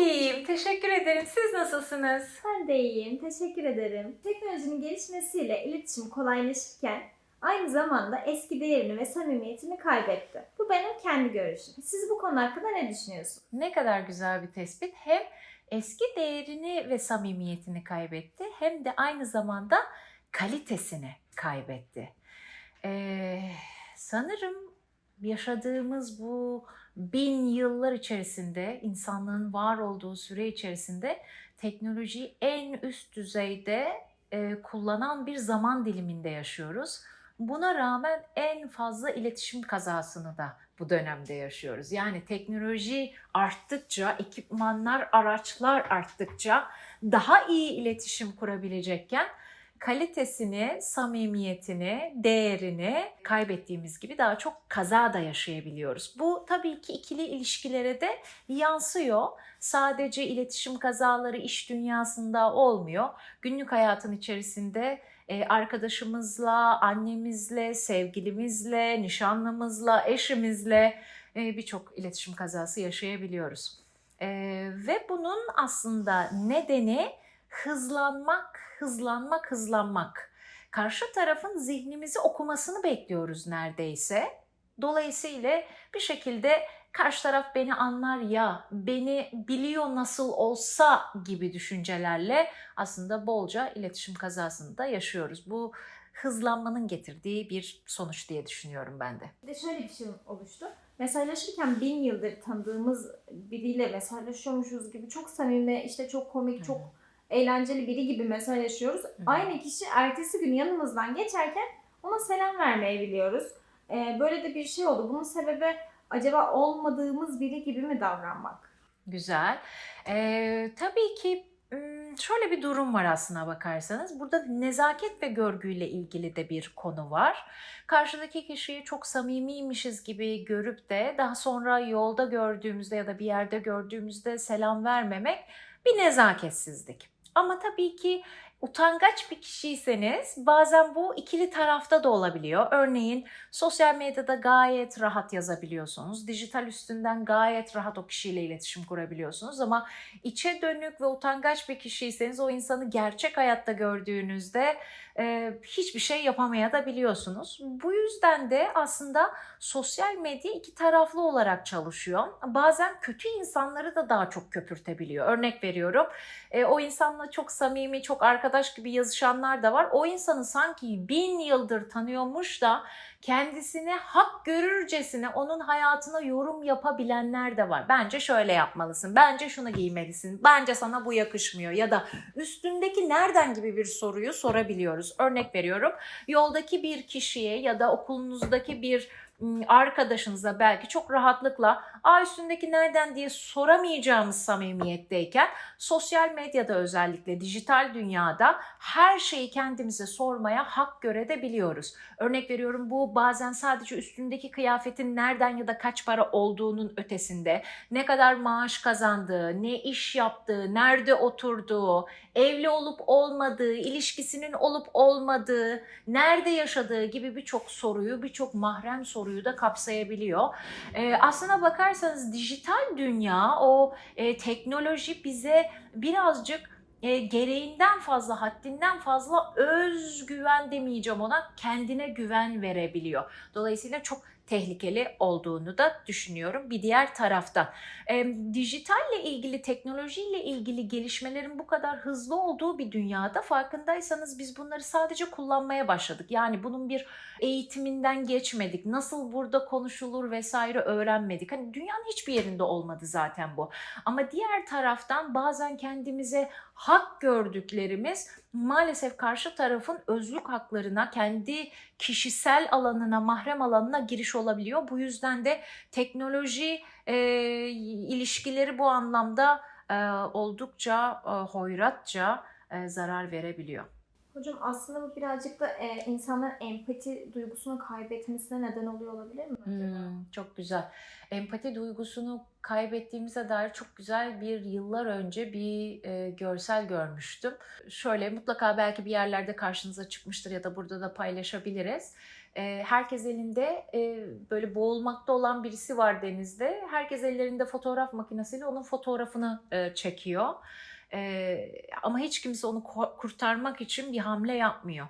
iyiyim. Teşekkür ederim. Siz nasılsınız? Ben de iyiyim, teşekkür ederim. Teknolojinin gelişmesiyle iletişim kolaylaşırken aynı zamanda eski değerini ve samimiyetini kaybetti. Bu benim kendi görüşüm. Siz bu konu hakkında ne düşünüyorsunuz? Ne kadar güzel bir tespit. Hem eski değerini ve samimiyetini kaybetti hem de aynı zamanda kalitesini kaybetti. Ee, sanırım yaşadığımız bu bin yıllar içerisinde, insanlığın var olduğu süre içerisinde teknolojiyi en üst düzeyde e, kullanan bir zaman diliminde yaşıyoruz. Buna rağmen en fazla iletişim kazasını da bu dönemde yaşıyoruz. Yani teknoloji arttıkça, ekipmanlar, araçlar arttıkça daha iyi iletişim kurabilecekken kalitesini, samimiyetini, değerini kaybettiğimiz gibi daha çok kaza da yaşayabiliyoruz. Bu tabii ki ikili ilişkilere de yansıyor. Sadece iletişim kazaları iş dünyasında olmuyor. Günlük hayatın içerisinde e, arkadaşımızla, annemizle, sevgilimizle, nişanlımızla, eşimizle e, birçok iletişim kazası yaşayabiliyoruz. E, ve bunun aslında nedeni hızlanmak, hızlanmak, hızlanmak. Karşı tarafın zihnimizi okumasını bekliyoruz neredeyse. Dolayısıyla bir şekilde karşı taraf beni anlar ya, beni biliyor nasıl olsa gibi düşüncelerle aslında bolca iletişim kazasını da yaşıyoruz. Bu hızlanmanın getirdiği bir sonuç diye düşünüyorum ben de. Bir de şöyle bir şey oluştu. Mesajlaşırken bin yıldır tanıdığımız biriyle mesajlaşıyormuşuz gibi çok samimi, işte çok komik, çok eğlenceli biri gibi mesajlaşıyoruz. Aynı kişi ertesi gün yanımızdan geçerken ona selam vermeyi biliyoruz. Ee, böyle de bir şey oldu. Bunun sebebi acaba olmadığımız biri gibi mi davranmak? Güzel. Ee, tabii ki ım, şöyle bir durum var aslına bakarsanız. Burada nezaket ve görgüyle ilgili de bir konu var. Karşıdaki kişiyi çok samimiymişiz gibi görüp de daha sonra yolda gördüğümüzde ya da bir yerde gördüğümüzde selam vermemek bir nezaketsizlik. Ama tabii ki utangaç bir kişiyseniz bazen bu ikili tarafta da olabiliyor. Örneğin sosyal medyada gayet rahat yazabiliyorsunuz. Dijital üstünden gayet rahat o kişiyle iletişim kurabiliyorsunuz ama içe dönük ve utangaç bir kişiyseniz o insanı gerçek hayatta gördüğünüzde e, hiçbir şey yapamaya da biliyorsunuz. Bu yüzden de aslında sosyal medya iki taraflı olarak çalışıyor. Bazen kötü insanları da daha çok köpürtebiliyor. Örnek veriyorum. E, o insanla çok samimi, çok arkadaş gibi yazışanlar da var. O insanı sanki bin yıldır tanıyormuş da kendisine hak görürcesine onun hayatına yorum yapabilenler de var. Bence şöyle yapmalısın, bence şunu giymelisin, bence sana bu yakışmıyor ya da üstündeki nereden gibi bir soruyu sorabiliyoruz. Örnek veriyorum, yoldaki bir kişiye ya da okulunuzdaki bir arkadaşınıza belki çok rahatlıkla Aa üstündeki nereden diye soramayacağımız samimiyetteyken sosyal medyada özellikle dijital dünyada her şeyi kendimize sormaya hak görebiliyoruz. Örnek veriyorum bu bazen sadece üstündeki kıyafetin nereden ya da kaç para olduğunun ötesinde ne kadar maaş kazandığı, ne iş yaptığı, nerede oturduğu, evli olup olmadığı, ilişkisinin olup olmadığı, nerede yaşadığı gibi birçok soruyu, birçok mahrem soruyu da kapsayabiliyor. Ee, aslına bakarsanız dijital dünya, o e, teknoloji bize birazcık e, gereğinden fazla, haddinden fazla özgüven demeyeceğim ona, kendine güven verebiliyor. Dolayısıyla çok tehlikeli olduğunu da düşünüyorum bir diğer taraftan. E, dijitalle ilgili, teknolojiyle ilgili gelişmelerin bu kadar hızlı olduğu bir dünyada farkındaysanız biz bunları sadece kullanmaya başladık. Yani bunun bir eğitiminden geçmedik. Nasıl burada konuşulur vesaire öğrenmedik. Hani dünyanın hiçbir yerinde olmadı zaten bu. Ama diğer taraftan bazen kendimize hak gördüklerimiz maalesef karşı tarafın özlük haklarına, kendi kişisel alanına, mahrem alanına giriş olabiliyor. Bu yüzden de teknoloji e, ilişkileri bu anlamda e, oldukça e, hoyratça e, zarar verebiliyor. Hocam aslında bu birazcık da e, insanların empati duygusunu kaybetmesine neden oluyor olabilir mi acaba? Hmm, çok güzel. Empati duygusunu kaybettiğimize dair çok güzel bir yıllar önce bir e, görsel görmüştüm. Şöyle mutlaka belki bir yerlerde karşınıza çıkmıştır ya da burada da paylaşabiliriz. E, herkes elinde e, böyle boğulmakta olan birisi var denizde. Herkes ellerinde fotoğraf makinesiyle onun fotoğrafını e, çekiyor. E, ama hiç kimse onu kurtarmak için bir hamle yapmıyor.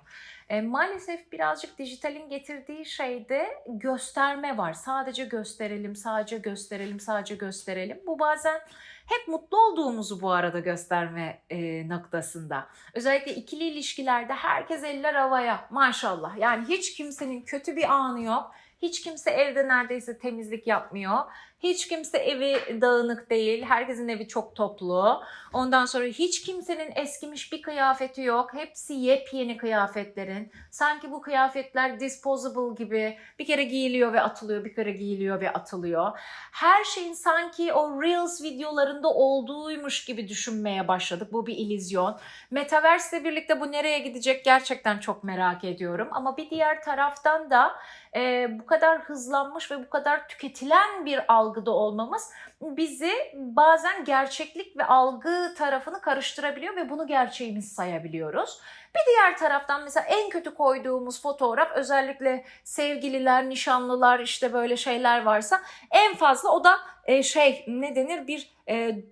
E, maalesef birazcık dijitalin getirdiği şeyde gösterme var. Sadece gösterelim, sadece gösterelim, sadece gösterelim. Bu bazen hep mutlu olduğumuzu bu arada gösterme e, noktasında. Özellikle ikili ilişkilerde herkes eller havaya maşallah. Yani hiç kimsenin kötü bir anı yok. Hiç kimse evde neredeyse temizlik yapmıyor. Hiç kimse evi dağınık değil. Herkesin evi çok toplu. Ondan sonra hiç kimsenin eskimiş bir kıyafeti yok. Hepsi yepyeni kıyafetlerin. Sanki bu kıyafetler disposable gibi bir kere giyiliyor ve atılıyor, bir kere giyiliyor ve atılıyor. Her şeyin sanki o Reels videolarında olduğuymuş gibi düşünmeye başladık. Bu bir illüzyon. Metaverse ile birlikte bu nereye gidecek gerçekten çok merak ediyorum. Ama bir diğer taraftan da e, bu kadar hızlanmış ve bu kadar tüketilen bir algıda olmamız bizi bazen gerçeklik ve algı tarafını karıştırabiliyor ve bunu gerçeğimiz sayabiliyoruz. Bir diğer taraftan mesela en kötü koyduğumuz fotoğraf özellikle sevgililer, nişanlılar işte böyle şeyler varsa en fazla o da e, şey ne denir bir e,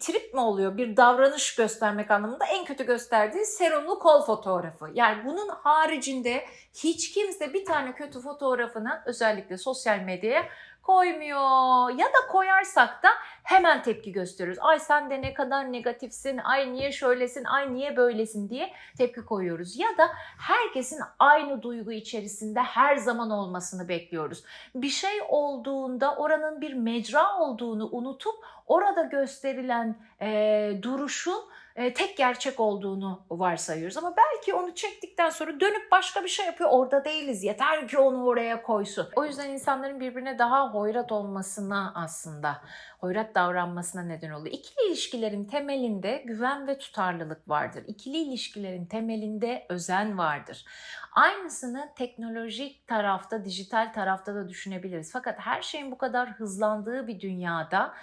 trip mi oluyor bir davranış göstermek anlamında en kötü gösterdiği serumlu kol fotoğrafı. Yani bunun haricinde hiç kimse bir tane kötü fotoğrafını özellikle sosyal medyaya koymuyor. Ya da koyarsak da hemen tepki gösteriyoruz. Ay sen de ne kadar negatifsin, ay niye şöylesin, ay niye böylesin diye tepki koyuyoruz. Ya da herkesin aynı duygu içerisinde her zaman olmasını bekliyoruz. Bir şey olduğunda oranın bir mecra olduğunu unutup orada gösterilen e, duruşun e, tek gerçek olduğunu varsayıyoruz. Ama belki onu çektikten sonra dönüp başka bir şey yapıyor. Orada değiliz. Yeter ki onu oraya koysun. O yüzden insanların birbirine daha hoyrat olmasına aslında, hoyrat davranmasına neden oluyor. İkili ilişkilerin temelinde güven ve tutarlılık vardır. İkili ilişkilerin temelinde özen vardır. Aynısını teknolojik tarafta, dijital tarafta da düşünebiliriz. Fakat her şeyin bu kadar hızlandığı bir dünyada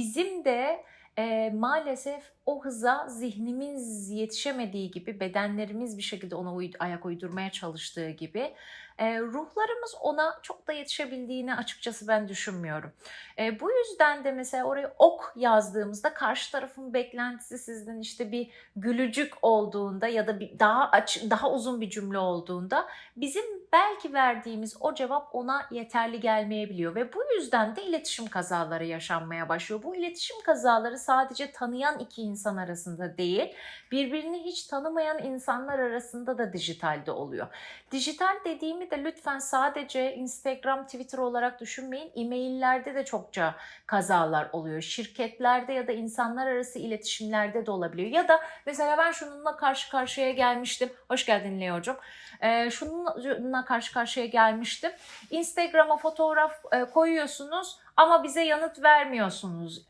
bizim de e, maalesef o hıza zihnimiz yetişemediği gibi, bedenlerimiz bir şekilde ona uy- ayak uydurmaya çalıştığı gibi e, ruhlarımız ona çok da yetişebildiğini açıkçası ben düşünmüyorum. E, bu yüzden de mesela oraya ok yazdığımızda karşı tarafın beklentisi sizden işte bir gülücük olduğunda ya da bir daha aç, daha uzun bir cümle olduğunda bizim belki verdiğimiz o cevap ona yeterli gelmeyebiliyor ve bu yüzden de iletişim kazaları yaşanmaya başlıyor. Bu iletişim kazaları sadece tanıyan iki insan arasında değil, birbirini hiç tanımayan insanlar arasında da dijitalde oluyor. Dijital dediğimi de lütfen sadece Instagram, Twitter olarak düşünmeyin. E-maillerde de çokça kazalar oluyor. Şirketlerde ya da insanlar arası iletişimlerde de olabiliyor. Ya da mesela ben şununla karşı karşıya gelmiştim. Hoş geldin Leo'cum. Ee, şununla karşı karşıya gelmiştim. Instagram'a fotoğraf e, koyuyorsunuz ama bize yanıt vermiyorsunuz.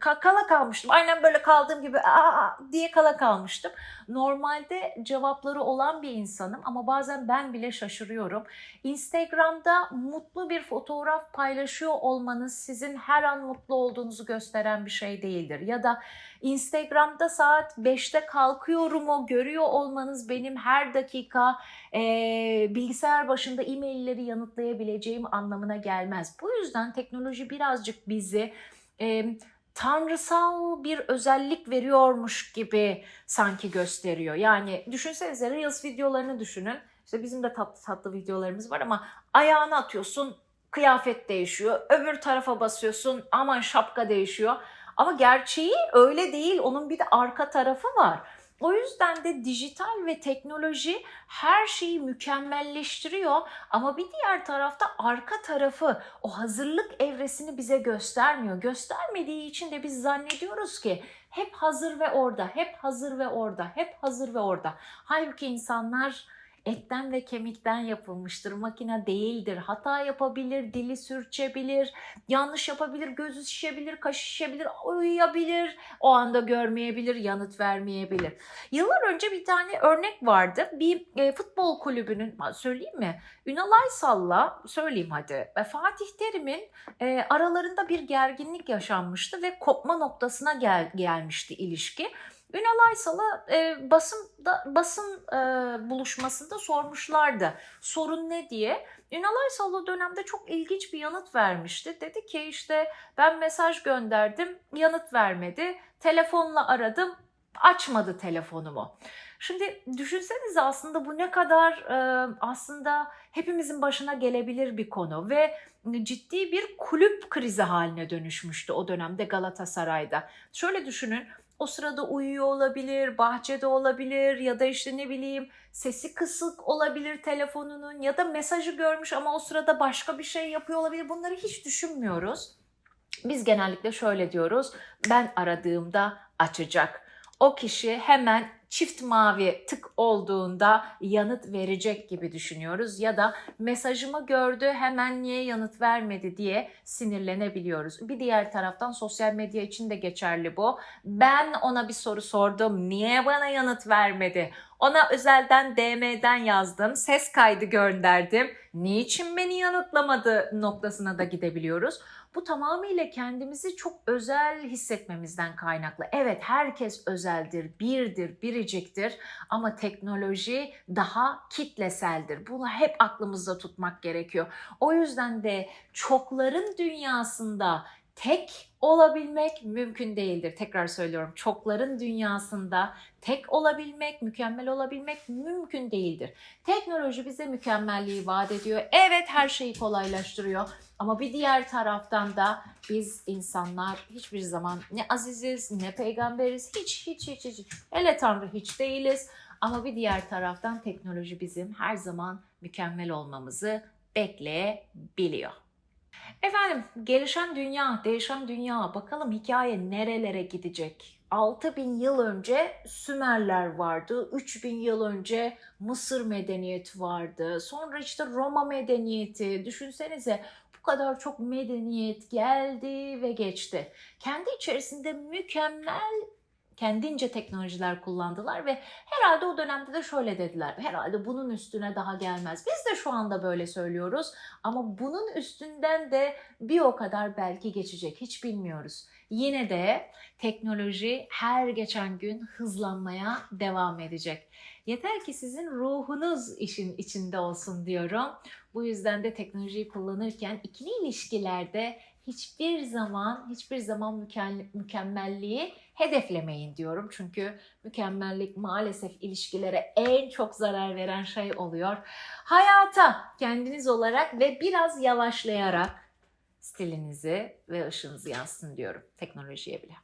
Kala kalmıştım. Aynen böyle kaldığım gibi aa diye kala kalmıştım. Normalde cevapları olan bir insanım ama bazen ben bile şaşırıyorum. Instagram'da mutlu bir fotoğraf paylaşıyor olmanız sizin her an mutlu olduğunuzu gösteren bir şey değildir. Ya da Instagram'da saat 5'te kalkıyorumu görüyor olmanız benim her dakika e, bilgisayar başında e-mailleri yanıtlayabileceğim anlamına gelmez. Bu yüzden teknoloji birazcık bizi e, tanrısal bir özellik veriyormuş gibi sanki gösteriyor. Yani düşünsenize Reels videolarını düşünün. İşte bizim de tatlı tatlı videolarımız var ama ayağını atıyorsun kıyafet değişiyor. Öbür tarafa basıyorsun aman şapka değişiyor. Ama gerçeği öyle değil. Onun bir de arka tarafı var. O yüzden de dijital ve teknoloji her şeyi mükemmelleştiriyor ama bir diğer tarafta arka tarafı, o hazırlık evresini bize göstermiyor. Göstermediği için de biz zannediyoruz ki hep hazır ve orada, hep hazır ve orada, hep hazır ve orada. Halbuki insanlar etten ve kemikten yapılmıştır. Makine değildir. Hata yapabilir, dili sürçebilir, yanlış yapabilir, gözü şişebilir, kaşı şişebilir, uyuyabilir, o anda görmeyebilir, yanıt vermeyebilir. Yıllar önce bir tane örnek vardı. Bir e, futbol kulübünün, söyleyeyim mi? Ünal Aysal'la, söyleyeyim hadi, e, Fatih Terim'in e, aralarında bir gerginlik yaşanmıştı ve kopma noktasına gel, gelmişti ilişki. Ünal Aysal'a e, basında, basın e, buluşmasında sormuşlardı sorun ne diye. Ünal Aysal o dönemde çok ilginç bir yanıt vermişti. Dedi ki işte ben mesaj gönderdim yanıt vermedi. Telefonla aradım açmadı telefonumu. Şimdi düşünsenize aslında bu ne kadar e, aslında hepimizin başına gelebilir bir konu ve ciddi bir kulüp krizi haline dönüşmüştü o dönemde Galatasaray'da. Şöyle düşünün o sırada uyuyor olabilir, bahçede olabilir ya da işte ne bileyim sesi kısık olabilir telefonunun ya da mesajı görmüş ama o sırada başka bir şey yapıyor olabilir. Bunları hiç düşünmüyoruz. Biz genellikle şöyle diyoruz. Ben aradığımda açacak. O kişi hemen çift mavi tık olduğunda yanıt verecek gibi düşünüyoruz ya da mesajımı gördü hemen niye yanıt vermedi diye sinirlenebiliyoruz. Bir diğer taraftan sosyal medya için de geçerli bu. Ben ona bir soru sordum. Niye bana yanıt vermedi? Ona özelden DM'den yazdım. Ses kaydı gönderdim. Niçin beni yanıtlamadı noktasına da gidebiliyoruz. Bu tamamıyla kendimizi çok özel hissetmemizden kaynaklı. Evet herkes özeldir, birdir, biriciktir ama teknoloji daha kitleseldir. Bunu hep aklımızda tutmak gerekiyor. O yüzden de çokların dünyasında tek olabilmek mümkün değildir. Tekrar söylüyorum. Çokların dünyasında tek olabilmek, mükemmel olabilmek mümkün değildir. Teknoloji bize mükemmelliği vaat ediyor. Evet her şeyi kolaylaştırıyor. Ama bir diğer taraftan da biz insanlar hiçbir zaman ne aziziz ne peygamberiz hiç hiç hiç hiç hele Tanrı hiç değiliz. Ama bir diğer taraftan teknoloji bizim her zaman mükemmel olmamızı bekleyebiliyor. Efendim gelişen dünya, değişen dünya bakalım hikaye nerelere gidecek? 6000 yıl önce Sümerler vardı, 3000 yıl önce Mısır medeniyeti vardı, sonra işte Roma medeniyeti, düşünsenize bu kadar çok medeniyet geldi ve geçti. Kendi içerisinde mükemmel kendince teknolojiler kullandılar ve herhalde o dönemde de şöyle dediler. Herhalde bunun üstüne daha gelmez. Biz de şu anda böyle söylüyoruz ama bunun üstünden de bir o kadar belki geçecek. Hiç bilmiyoruz. Yine de teknoloji her geçen gün hızlanmaya devam edecek. Yeter ki sizin ruhunuz işin içinde olsun diyorum. Bu yüzden de teknolojiyi kullanırken ikili ilişkilerde hiçbir zaman hiçbir zaman mükemmelliği hedeflemeyin diyorum. Çünkü mükemmellik maalesef ilişkilere en çok zarar veren şey oluyor. Hayata kendiniz olarak ve biraz yavaşlayarak stilinizi ve ışığınızı yansıtın diyorum teknolojiye bile.